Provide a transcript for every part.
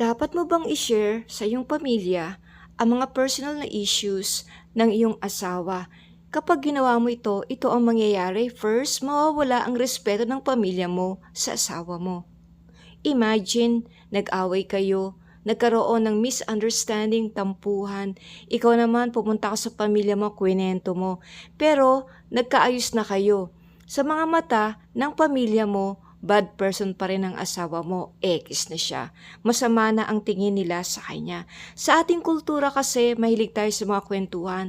Dapat mo bang i-share sa iyong pamilya ang mga personal na issues ng iyong asawa? Kapag ginawa mo ito, ito ang mangyayari. First, mawawala ang respeto ng pamilya mo sa asawa mo. Imagine, nag-away kayo, nagkaroon ng misunderstanding, tampuhan, ikaw naman pumunta ka sa pamilya mo, kwento mo, pero nagkaayos na kayo. Sa mga mata ng pamilya mo, bad person pa rin ang asawa mo, X na siya. Masama na ang tingin nila sa kanya. Sa ating kultura kasi, mahilig tayo sa mga kwentuhan,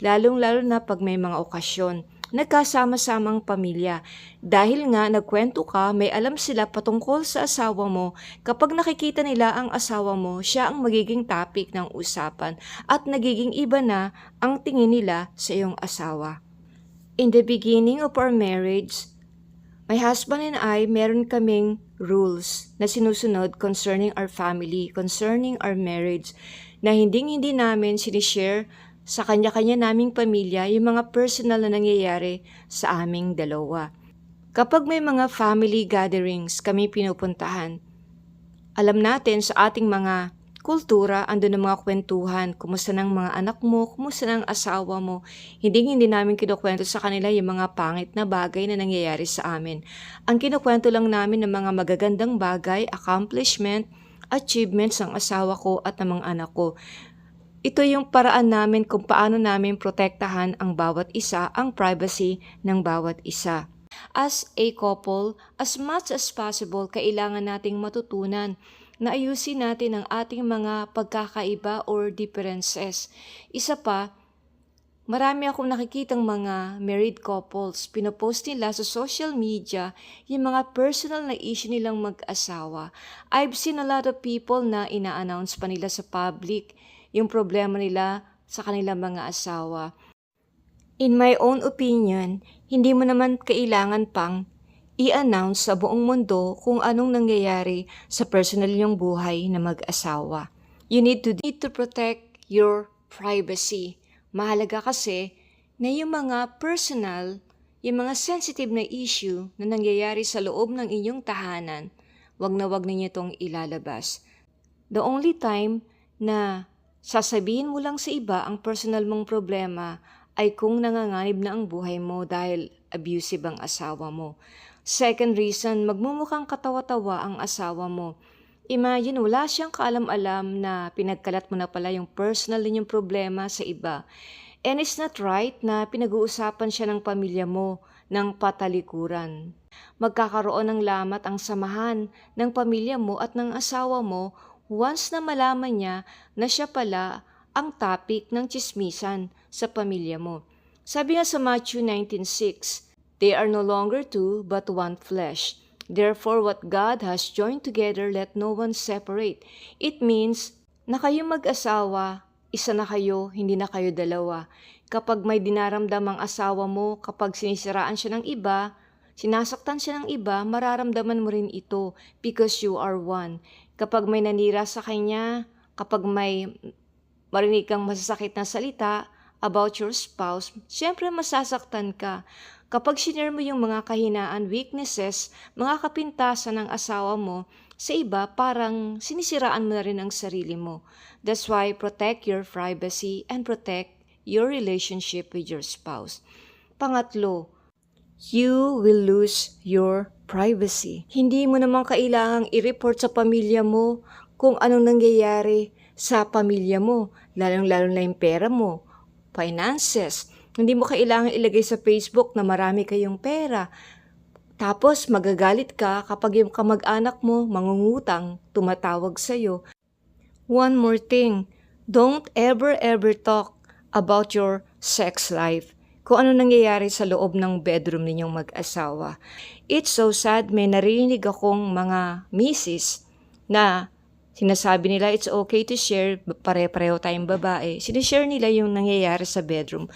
lalong-lalo na pag may mga okasyon. Nagkasama-samang pamilya. Dahil nga nagkwento ka, may alam sila patungkol sa asawa mo. Kapag nakikita nila ang asawa mo, siya ang magiging topic ng usapan at nagiging iba na ang tingin nila sa iyong asawa. In the beginning of our marriage, My husband and I, meron kaming rules na sinusunod concerning our family, concerning our marriage, na hinding-hindi namin sinishare sa kanya-kanya naming pamilya yung mga personal na nangyayari sa aming dalawa. Kapag may mga family gatherings kami pinupuntahan, alam natin sa ating mga kultura, ando ng mga kwentuhan, kumusta ng mga anak mo, kumusta ng asawa mo. Hindi hindi namin kinukwento sa kanila yung mga pangit na bagay na nangyayari sa amin. Ang kinukwento lang namin ng mga magagandang bagay, accomplishment, achievements ng asawa ko at ng mga anak ko. Ito yung paraan namin kung paano namin protektahan ang bawat isa, ang privacy ng bawat isa. As a couple, as much as possible, kailangan nating matutunan na ayusin natin ang ating mga pagkakaiba or differences. Isa pa, marami akong nakikitang mga married couples, pinopost nila sa social media yung mga personal na issue nilang mag-asawa. I've seen a lot of people na ina-announce pa nila sa public yung problema nila sa kanilang mga asawa. In my own opinion, hindi mo naman kailangan pang i-announce sa buong mundo kung anong nangyayari sa personal niyong buhay na mag-asawa. You need to, need to protect your privacy. Mahalaga kasi na yung mga personal, yung mga sensitive na issue na nangyayari sa loob ng inyong tahanan, wag na wag ninyo itong ilalabas. The only time na sasabihin mo lang sa iba ang personal mong problema ay kung nanganganib na ang buhay mo dahil abusive ang asawa mo. Second reason, magmumukhang katawa-tawa ang asawa mo. Imagine, wala siyang kaalam-alam na pinagkalat mo na pala yung personal ninyong problema sa iba. And it's not right na pinag-uusapan siya ng pamilya mo ng patalikuran. Magkakaroon ng lamat ang samahan ng pamilya mo at ng asawa mo once na malaman niya na siya pala ang topic ng chismisan sa pamilya mo. Sabi nga sa Matthew 19.6, They are no longer two, but one flesh. Therefore, what God has joined together, let no one separate. It means na kayo mag-asawa, isa na kayo, hindi na kayo dalawa. Kapag may dinaramdam ang asawa mo, kapag sinisiraan siya ng iba, sinasaktan siya ng iba, mararamdaman mo rin ito because you are one. Kapag may nanira sa kanya, kapag may marinig kang masasakit na salita about your spouse, syempre masasaktan ka. Kapag sinare mo yung mga kahinaan, weaknesses, mga kapintasan ng asawa mo, sa iba parang sinisiraan mo na rin ang sarili mo. That's why protect your privacy and protect your relationship with your spouse. Pangatlo, you will lose your privacy. Hindi mo naman kailangang i-report sa pamilya mo kung anong nangyayari sa pamilya mo, lalong-lalo na yung pera mo, finances, hindi mo kailangan ilagay sa Facebook na marami kayong pera. Tapos magagalit ka kapag yung kamag-anak mo mangungutang, tumatawag sa'yo. One more thing, don't ever ever talk about your sex life. Kung ano nangyayari sa loob ng bedroom ninyong mag-asawa. It's so sad, may narinig akong mga misis na Sinasabi nila it's okay to share, pare-pareho tayong babae. Sinishare nila yung nangyayari sa bedroom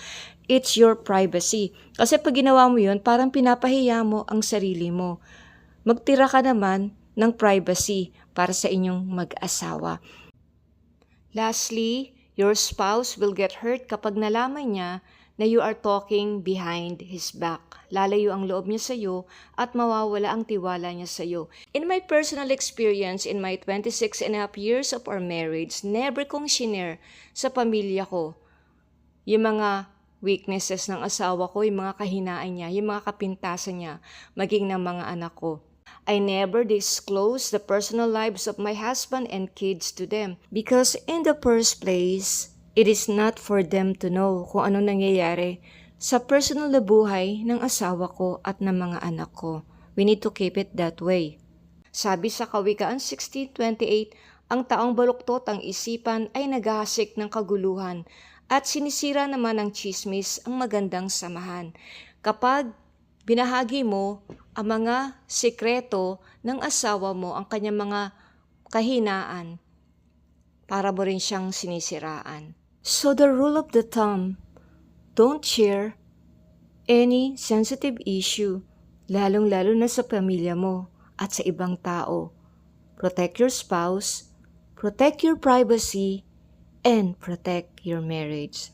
it's your privacy. Kasi pag ginawa mo yun, parang pinapahiya mo ang sarili mo. Magtira ka naman ng privacy para sa inyong mag-asawa. Lastly, your spouse will get hurt kapag nalaman niya na you are talking behind his back. Lalayo ang loob niya sa iyo at mawawala ang tiwala niya sa iyo. In my personal experience in my 26 and a half years of our marriage, never kong shinare sa pamilya ko yung mga weaknesses ng asawa ko, yung mga kahinaan niya, yung mga kapintasan niya, maging ng mga anak ko. I never disclose the personal lives of my husband and kids to them because in the first place, it is not for them to know kung ano nangyayari sa personal na buhay ng asawa ko at ng mga anak ko. We need to keep it that way. Sabi sa Kawikaan 1628, ang taong baluktot ang isipan ay naghahasik ng kaguluhan at sinisira naman ng chismis ang magandang samahan. Kapag binahagi mo ang mga sikreto ng asawa mo, ang kanyang mga kahinaan, para mo rin siyang sinisiraan. So the rule of the thumb, don't share any sensitive issue, lalong-lalo na sa pamilya mo at sa ibang tao. Protect your spouse, protect your privacy, and protect your marriage.